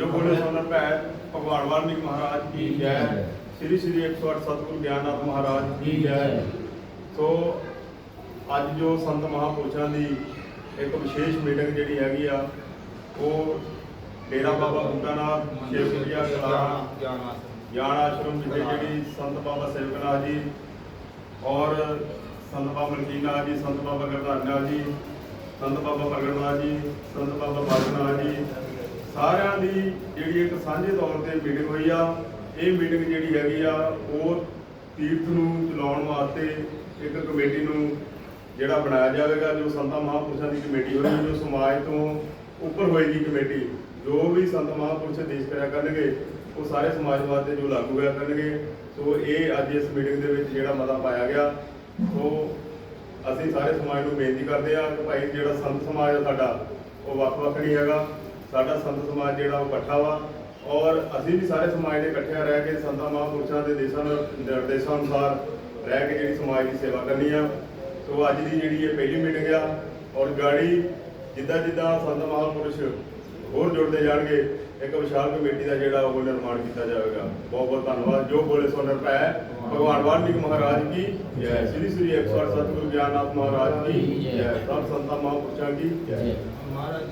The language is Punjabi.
ਜੋ ਬੋਲੇ ਸੋਨਰ ਭੈ ਭਗਵਾਨ ਵਾਲਮੀਕ ਮਹਾਰਾਜ ਕੀ ਜੈ। ਸ੍ਰੀ ਸ੍ਰੀ 108 ਸਤਿਗੁਰੂ ਗਿਆਨਨਾਥ ਮਹਾਰਾਜ ਕੀ ਜੈ। ਸੋ ਅੱਜ ਜੋ ਸੰਤ ਮਹਾਪੁਰਸ਼ਾਂ ਦੀ ਇੱਕ ਵਿਸ਼ੇਸ਼ ਮੀਟਿੰਗ ਜਿਹੜੀ ਹੈਗੀ ਆ ਉਹ ਡੇਰਾ ਬਾਬਾ ਬੁੱਢਾਨਾਥ ਸ਼ੇਖਪੁਰੀਆ ਕਲਾ ਗਿਆਨ ਆਸ਼ਰਮ ਵਿਖੇ ਜਿਹੜੀ ਸੰਤ ਬਾਬਾ ਸੇਵਕਨਾਥ ਜੀ ਔਰ ਸੰਤ ਬਾਬਾ ਮਲਕੀਨਾਥ ਜੀ ਸੰਤ ਬਾਬਾ ਗਰਦਾਨਾ ਜੀ ਸੰਤ ਬਾਬਾ ਪ੍ਰਗਟਨਾਥ ਜੀ ਸੰਤ ਬਾਬਾ ਬਾਲਕਨਾਥ ਜੀ ਸਾਰਿਆਂ ਦੀ ਜਿਹੜੀ ਇੱਕ ਸਾਂਝੇ ਤੌਰ ਤੇ ਮੀਟਿੰਗ ਹੋਈ ਆ, ਇਹ ਮੀਟਿੰਗ ਜਿਹੜੀ ਹੈਗੀ ਆ, ਉਹ ਤੀਰਥ ਨੂੰ ਚਲਾਉਣ ਵਾਸਤੇ ਇੱਕ ਕਮੇਟੀ ਨੂੰ ਜਿਹੜਾ ਬਣਾਇਆ ਜਾਵੇਗਾ, ਜੋ ਸੰਤਾਂ ਮਹਾਂਪੁਰਸ਼ਾਂ ਦੀ ਕਮੇਟੀ ਹੋਈ, ਜੋ ਸਮਾਜ ਤੋਂ ਉੱਪਰ ਹੋਏਗੀ ਕਮੇਟੀ, ਜੋ ਵੀ ਸੰਤ ਮਹਾਂਪੁਰਸ਼ ਦੇਸ਼ ਕਰਿਆ ਕਰਨਗੇ, ਉਹ ਸਾਰੇ ਸਮਾਜ ਵਾਸਤੇ ਜੋ ਲਾਗੂ ਹੋਇਆ ਕਰਨਗੇ। ਸੋ ਇਹ ਅੱਜ ਇਸ ਮੀਟਿੰਗ ਦੇ ਵਿੱਚ ਜਿਹੜਾ ਮਤਾ ਪਾਇਆ ਗਿਆ, ਸੋ ਅਸੀਂ ਸਾਰੇ ਸਮਾਜ ਨੂੰ ਬੇਨਤੀ ਕਰਦੇ ਹਾਂ ਕਿ ਭਾਈ ਜਿਹੜਾ ਸੰਤ ਸਮਾਜ ਆ ਸਾਡਾ, ਉਹ ਵੱਖ-ਵੱਖ ਨਹੀਂ ਹੈਗਾ। ਸਾਡਾ ਸੰਤ ਸਮਾਜ ਜਿਹੜਾ ਉਹ ਇਕੱਠਾ ਵਾ, ਔਰ ਅਸੀਂ ਵੀ ਸਾਰੇ ਸਮਾਜ ਦੇ ਇਕੱਠਿਆਂ ਰਹਿ ਕੇ ਸੰਤਾਂ, ਮਹਾਂਪੁਰਸ਼ਾਂ ਦੇ ਦੇਸ਼ਾਂ ਨੂੰ, ਨਿਰਦੇਸ਼ਾਂ ਅਨੁਸਾਰ ਰਹਿ ਕੇ ਜਿਹੜੀ ਸਮਾਜ ਦੀ ਸੇਵਾ ਕਰਨੀ ਆ। ਸੋ ਅੱਜ ਦੀ ਜਿਹੜੀ ਇਹ ਪਹਿਲੀ ਮੀਟਿੰਗ ਆ, ਔਰ ਗਾੜੀ ਜਿੱਦਾਂ ਜਿੱਦਾਂ ਸੰਤ, ਮਹਾਂਪੁਰਸ਼ ਹੋਰ ਜੁੜਦੇ ਜਾਣਗੇ, ਇੱਕ ਵਿਸ਼ਾਲ ਕਮੇਟੀ ਦਾ ਜਿਹੜਾ ਉਹ ਨਿਰਮਾਣ ਕੀਤਾ ਜਾਵੇਗਾ। ਬਹੁਤ ਬਹੁਤ ਧੰਨਵਾਦ। ਜੋ ਬੋਲੇ ਸੋ ਨਿਰਭੈ ਭਗਵਾਨ ਵਾਲਮੀਕ ਮਹਾਰਾਜ ਕੀ ਜੈ। ਸ੍ਰੀ ਸ੍ਰੀ 108 ਸਤਿਗੁਰੂ ਗਿਆਨਨਾਥ ਮਹਾਰਾਜ ਕੀ ਜੈ। ਸਭ ਸੰਤਾਂ, ਮਹਾਂਪੁਰਸ਼ਾਂ ਕੀ ਜੈ। ਮਹਾਰਾਜ